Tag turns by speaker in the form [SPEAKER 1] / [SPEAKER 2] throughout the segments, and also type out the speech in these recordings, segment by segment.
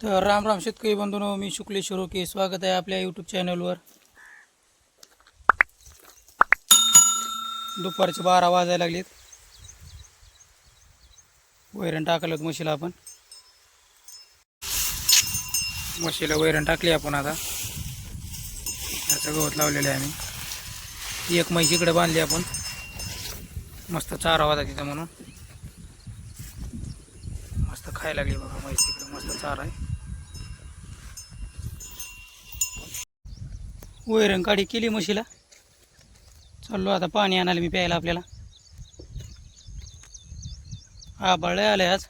[SPEAKER 1] तर राम राम शेतकरी बंधूंनो मी शुक्लेश्वर ओके स्वागत आहे आपल्या यूट्यूब चॅनलवर दुपारचे बारा वाजायला लागलेत. वैरण टाकलं म्हशीला आपण. म्हशीला वैरण टाकली आपण आता. याचं गवत लावलेलं आहे आम्ही. एक म्हैस इकडे बांधली आपण. मस्त चारा होता तिथं म्हणून. मस्त खायला लागली बघा म्हैस तिकडे. मस्त चारा आहे. वैरण काढी केली म्हशीला. चाललो आता पाणी आणायला मी प्यायला आपल्याला. आबाळ आलं आज.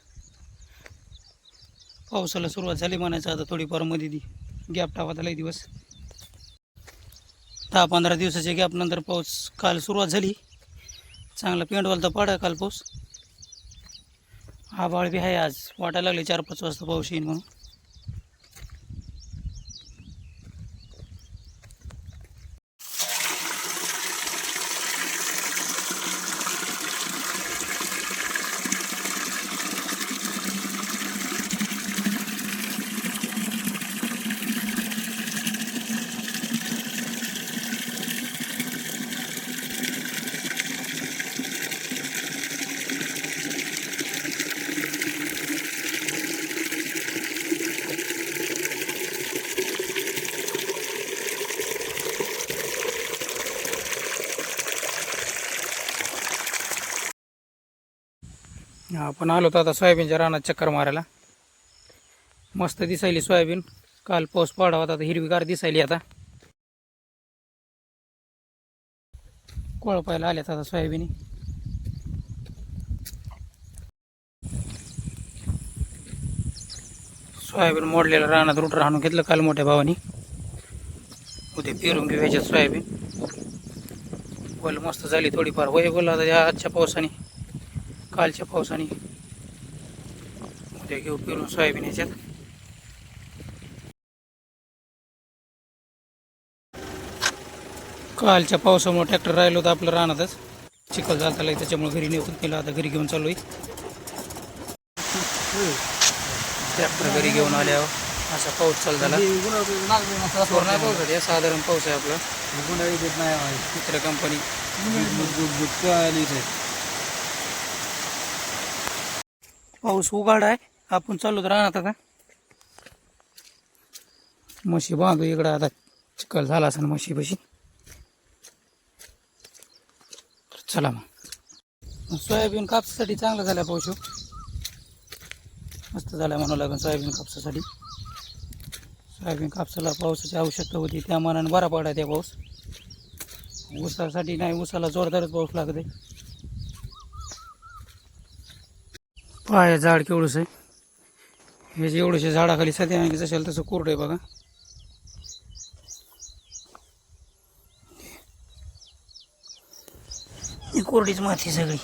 [SPEAKER 1] पावसाला सुरुवात झाली म्हणायचं आता थोडीफारमध्ये दी गॅप टाकत आला दिवस. दहा पंधरा दिवसाच्या गॅप नंतर पाऊस काल सुरुवात झाली. चांगला पेंडवालता तर काल पाऊस. आबाळ बी आहे आज. वाटायला लागले चार पाच वाजता पाऊस येईल म्हणून. आपण आलो तर आता सोयाबीनच्या रानात चक्कर मारायला. मस्त दिसायली सोयाबीन. काल पाऊस पाडावा आता हिरवीगार दिसायली आता. कोळपायला आल्यात आता सोयाबीन. सोयाबीन मोडलेलं रानात रूट राहून घेतलं काल मोठ्या भावानी. उद्या पेरून घेऊ ह्याच्यात सोयाबीन. बोल मस्त झाली थोडीफार. वय बोल आता या आजच्या पावसाने. कालच्या पावसाने उद्या घेऊ पेरून सोयाबीन ह्याच्यात कालच्या पावसामुळे ट्रॅक्टर राहिलो होतं आपलं रानातच. चिखल लय त्याच्यामुळे घरी नेऊन केलं आता घरी घेऊन चालू आहे ट्रॅक्टर घरी घेऊन आल्यावर असा पाऊस चालू झाला. नाही पाऊस आहे साधारण पाऊस आहे आपला. मित्र कंपनी पाऊस उघाड आहे. आपण चालू राहणार आता. म्हशी बांधू इकडं. आता चिखल झाला असेल म्हशी पशी. चला मग. सोयाबीन कापसासाठी चांगला झाला पाऊस हो. मस्त झाला म्हणावं लागेल सोयाबीन कापसासाठी. सोयाबीन कापसाला पावसाची आवश्यकता होती. त्या मनाने बरा पडा त्या पाऊस. ऊसासाठी नाही ऊसाला जोरदारच पाऊस लागत आहे पाय झाड केवढंच आहे. हे जे एवढंशे झाडाखाली सध्या आणखी असेल तसं कोरडं आहे बघा. ही कोरडीच माती सगळी.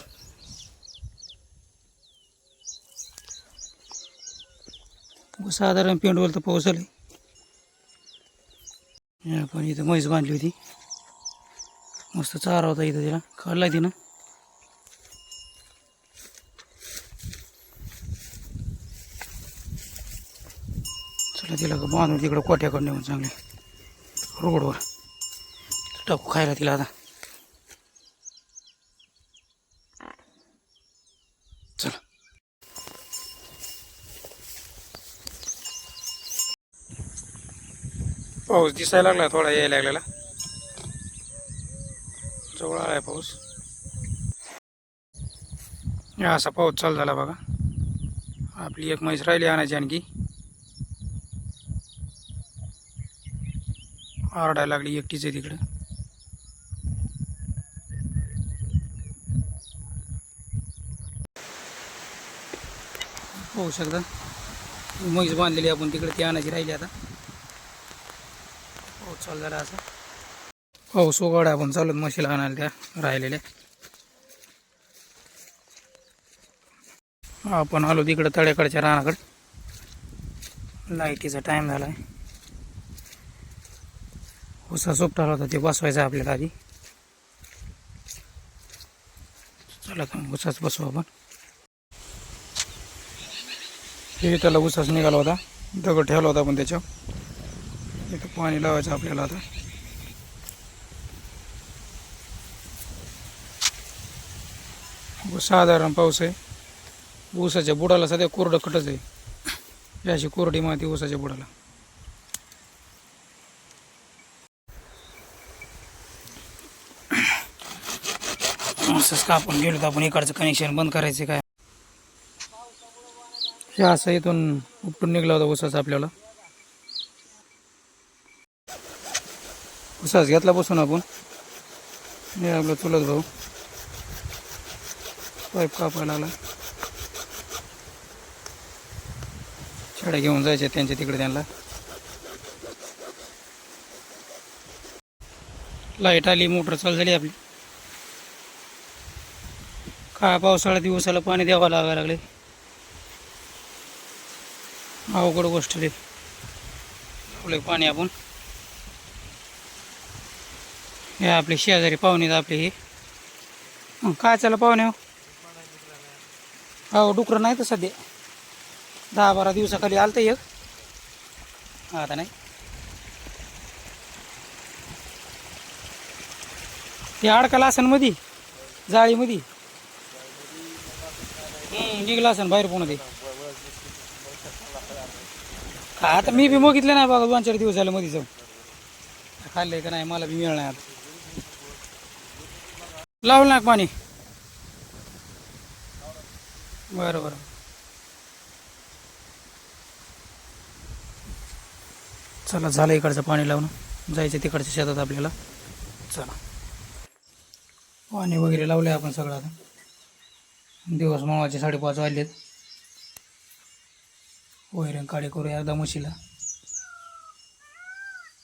[SPEAKER 1] साधारण पेंडवल तर पाऊस आले पण इथं म्हैस बांधली होती. मस्त चारा होता इथं तिला. खाल्ला ती ना तिला का? बांधून तिकडं कोट्याकडून नेऊन चांगले. रोडवर. टाकू खायला तिला आता. चला. पाऊस दिसायला लागला थोडा यायला लागलेला. जवळ आलाय पाऊस. असा पाऊस चालू झाला बघा. आपली एक म्हैस राहिली आणायची आणखी. आरडायला लागली एकटीच आहे तिकडं. होऊ शकता. म्हैस बांधलेली आपण तिकडे ती आणायची राहिली आता. पाऊस चालू झाला असा. पाऊस उघड आपण चालत म्हशीला आणायला त्या राहिलेल्या. आपण आलो तिकडं तळ्याकडच्या रानाकडे. लाईटीचा टाईम झाला आहे उसा सोपटाला होता ते बसवायचं आपल्याला आधी. चला तर उसाच बसू आपण. हे त्याला उसाच निघाला होता. दगड ठेवला होता आपण त्याच्यावर. इथं पाणी लावायचं आपल्याला आता. साधारण पाऊस आहे. ऊसाच्या बुडाला सध्या कोरडं कटच आहे. अशी कोरडी माती ऊसाच्या बुडाला. असंच का आपण गेलो तर आपण इकडचं कनेक्शन बंद करायचं काय? हे असं इथून उपटून निघला होता उसाचा आपल्याला. उसाच घेतला बसून आपण. हे आपला चुलत भाऊ. पाईप कापायला आला. शाळा घेऊन जायचे त्यांच्या तिकडे त्यांना. लाइट आली मोटर चालू झाली आपली. काय पावसाळ्या दिवसाला पाणी द्यावं लागायला लागले. अवघड गोष्ट रे लावले पाणी आपण. हे आपले शेजारी पाहुणे आपले हे. काय चाललं पाहुणे हो? हो डुकरं नाही तर सध्या. दहा बारा दिवसाखाली आलं तर एक. आता नाही. ते अडकला असेल मधी जाळीमध्ये. हं, निघला बाहेर पुन्हा ते आता मी बी बघितलं नाही बघा दोन चार दिवस झाले मध्ये जाऊन. खाल्लंय का नाही मला बी मिळणार आता. लावलं ना पाणी. बरं बरं. चला झालं इकडचं पाणी लावणं. जायचं तिकडच्या शेतात आपल्याला. चला. पाणी वगैरे लावले आपण सगळं आता. दिवस मावाचे साडेपाच वाजलेत. वैरण काढे करू अर्धा म्हशीला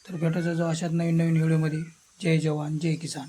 [SPEAKER 1] तर भेटायचं जो अशात नवीन नवीन व्हिडिओमध्ये. जय जवान जय किसान.